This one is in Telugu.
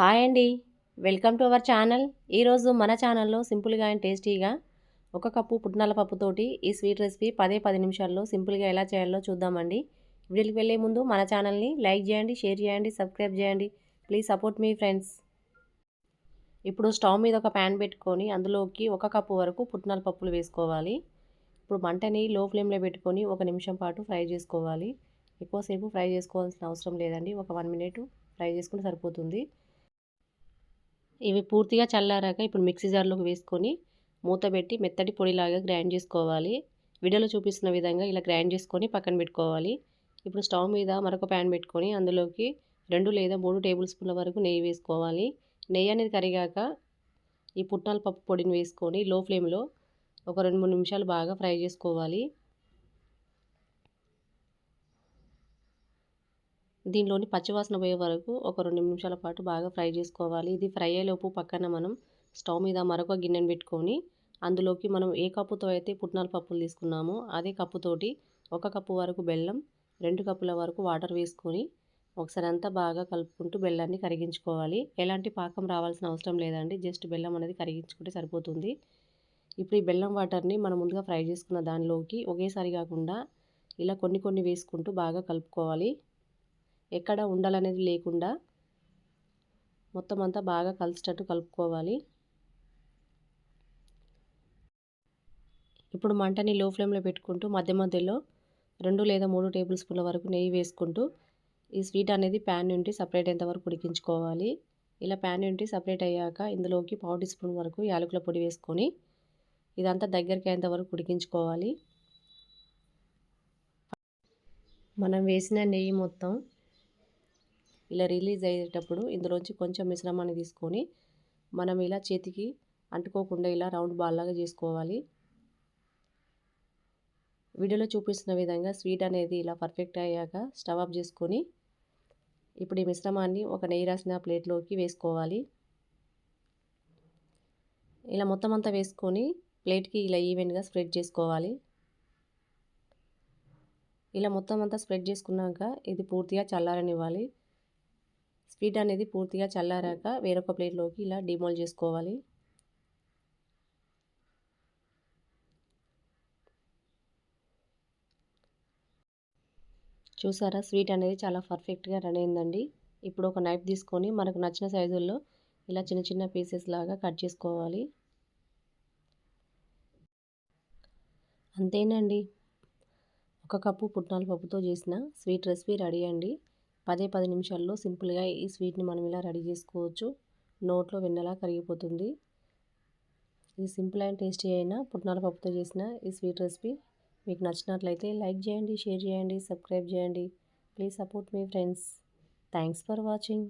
హాయ్ అండి. Welcome to our channel. ఈరోజు మన ఛానల్లో సింపుల్గా అండ్ టేస్టీగా ఒక కప్పు పుట్నాల పప్పుతోటి ఈ స్వీట్ రెసిపీ పదే పది నిమిషాల్లో సింపుల్గా ఎలా చేయాలో చూద్దామండి. వీడియోకి వెళ్ళే ముందు మన ఛానల్ని లైక్ చేయండి షేర్ చేయండి సబ్స్క్రైబ్ చేయండి. ప్లీజ్ సపోర్ట్ మీ ఫ్రెండ్స్. ఇప్పుడు స్టవ్ మీద ఒక ప్యాన్ పెట్టుకొని అందులోకి ఒక కప్పు వరకు పుట్నాల పప్పులు వేసుకోవాలి. ఇప్పుడు మంటని లో ఫ్లేమ్లో పెట్టుకొని ఒక నిమిషం పాటు ఫ్రై చేసుకోవాలి. ఎక్కువసేపు ఫ్రై చేసుకోవాల్సిన అవసరం లేదండి. ఒక వన్ మినిట్ ఫ్రై చేసుకుంటే సరిపోతుంది. ఇవి పూర్తిగా చల్లారాక ఇప్పుడు మిక్సీ జార్లోకి వేసుకొని మూత పెట్టి మెత్తటి పొడిలాగా గ్రైండ్ చేసుకోవాలి. వీడియోలో చూపిస్తున్న విధంగా ఇలా గ్రైండ్ చేసుకొని పక్కన పెట్టుకోవాలి. ఇప్పుడు స్టవ్ మీద మరొక ప్యాన్ పెట్టుకొని అందులోకి రెండు లేదా మూడు టేబుల్ స్పూన్ల వరకు నెయ్యి వేసుకోవాలి. నెయ్యి అనేది కరిగాక ఈ పుట్నాల పప్పు పొడిని వేసుకొని లో ఫ్లేమ్లో ఒక రెండు మూడు నిమిషాలు బాగా ఫ్రై చేసుకోవాలి. దీనిలోని పచ్చివాసన పోయే వరకు ఒక రెండు నిమిషాల పాటు బాగా ఫ్రై చేసుకోవాలి. ఇది ఫ్రై అయ్యేలోపు పక్కన మనం స్టవ్ మీద మరొక గిన్నెను పెట్టుకొని అందులోకి మనం ఏ కప్పుతో అయితే పుట్నాల పప్పులు తీసుకున్నామో అదే కప్పుతోటి ఒక కప్పు వరకు బెల్లం రెండు కప్పుల వరకు వాటర్ వేసుకొని ఒకసారి అంతా బాగా కలుపుకుంటూ బెల్లాన్ని కరిగించుకోవాలి. ఎలాంటి పాకం రావాల్సిన అవసరం లేదండి. జస్ట్ బెల్లం అనేది కరిగించుకుంటే సరిపోతుంది. ఇప్పుడు ఈ బెల్లం వాటర్ని మనం ముందుగా ఫ్రై చేసుకున్న దానిలోకి ఒకేసారి కాకుండా ఇలా కొన్ని కొన్ని వేసుకుంటూ బాగా కలుపుకోవాలి. ఎక్కడ ఉండాలనేది లేకుండా మొత్తం అంతా బాగా కలిసేటట్టు కలుపుకోవాలి. ఇప్పుడు మంటని లో ఫ్లేమ్లో పెట్టుకుంటూ మధ్య మధ్యలో రెండు లేదా మూడు టేబుల్ స్పూన్ల వరకు నెయ్యి వేసుకుంటూ ఈ స్వీట్ అనేది ప్యాన్ నుండి సపరేట్ అయ్యేంతవరకు ఉడికించుకోవాలి. ఇలా ప్యాన్ నుండి సపరేట్ అయ్యాక ఇందులోకి పావు టీ స్పూన్ వరకు యాలకుల పొడి వేసుకొని ఇదంతా దగ్గరికి అయ్యేంత వరకు ఉడికించుకోవాలి. మనం వేసిన నెయ్యి మొత్తం ఇలా రిలీజ్ అయ్యేటప్పుడు ఇందులోంచి కొంచెం మిశ్రమాన్ని తీసుకొని మనం ఇలా చేతికి అంటుకోకుండా ఇలా రౌండ్ బాల్ లాగా చేసుకోవాలి. వీడియోలో చూపిస్తున్న విధంగా స్వీట్ అనేది ఇలా పర్ఫెక్ట్ అయ్యాక స్టవ్ ఆఫ్ చేసుకొని ఇప్పుడు ఈ మిశ్రమాన్ని ఒక నెయ్యి రాసిన ప్లేట్లోకి వేసుకోవాలి. ఇలా మొత్తం అంతా వేసుకొని ప్లేట్కి ఇలా ఈవెన్గా స్ప్రెడ్ చేసుకోవాలి. ఇలా మొత్తం అంతా స్ప్రెడ్ చేసుకున్నాక ఇది పూర్తిగా చల్లారనివ్వాలి. స్వీట్ అనేది పూర్తిగా చల్లారాక వేరొక ప్లేట్లోకి ఇలా డిమోల్ చేసుకోవాలి. చూసారా? స్వీట్ అనేది చాలా పర్ఫెక్ట్గా రెడీ అయిందండి. ఇప్పుడు ఒక నైఫ్ తీసుకొని మనకు నచ్చిన సైజుల్లో ఇలా చిన్న చిన్న పీసెస్ లాగా కట్ చేసుకోవాలి. అంతేనండి. ఒక కప్పు పుట్నాల పప్పుతో చేసిన స్వీట్ రెసిపీ రెడీ అండి. పదే పది నిమిషాల్లో సింపుల్గా ఈ స్వీట్ని మనం ఇలా రెడీ చేసుకోవచ్చు. నోట్లో వెన్నలా కరిగిపోతుంది. ఇది సింపుల్ అండ్ టేస్టీ అయిన పుట్నాల పప్పుతో చేసిన ఈ స్వీట్ రెసిపీ. మీకు నచ్చినట్లయితే లైక్ చేయండి షేర్ చేయండి సబ్స్క్రైబ్ చేయండి. ప్లీజ్ సపోర్ట్ మీ ఫ్రెండ్స్. Thanks for watching.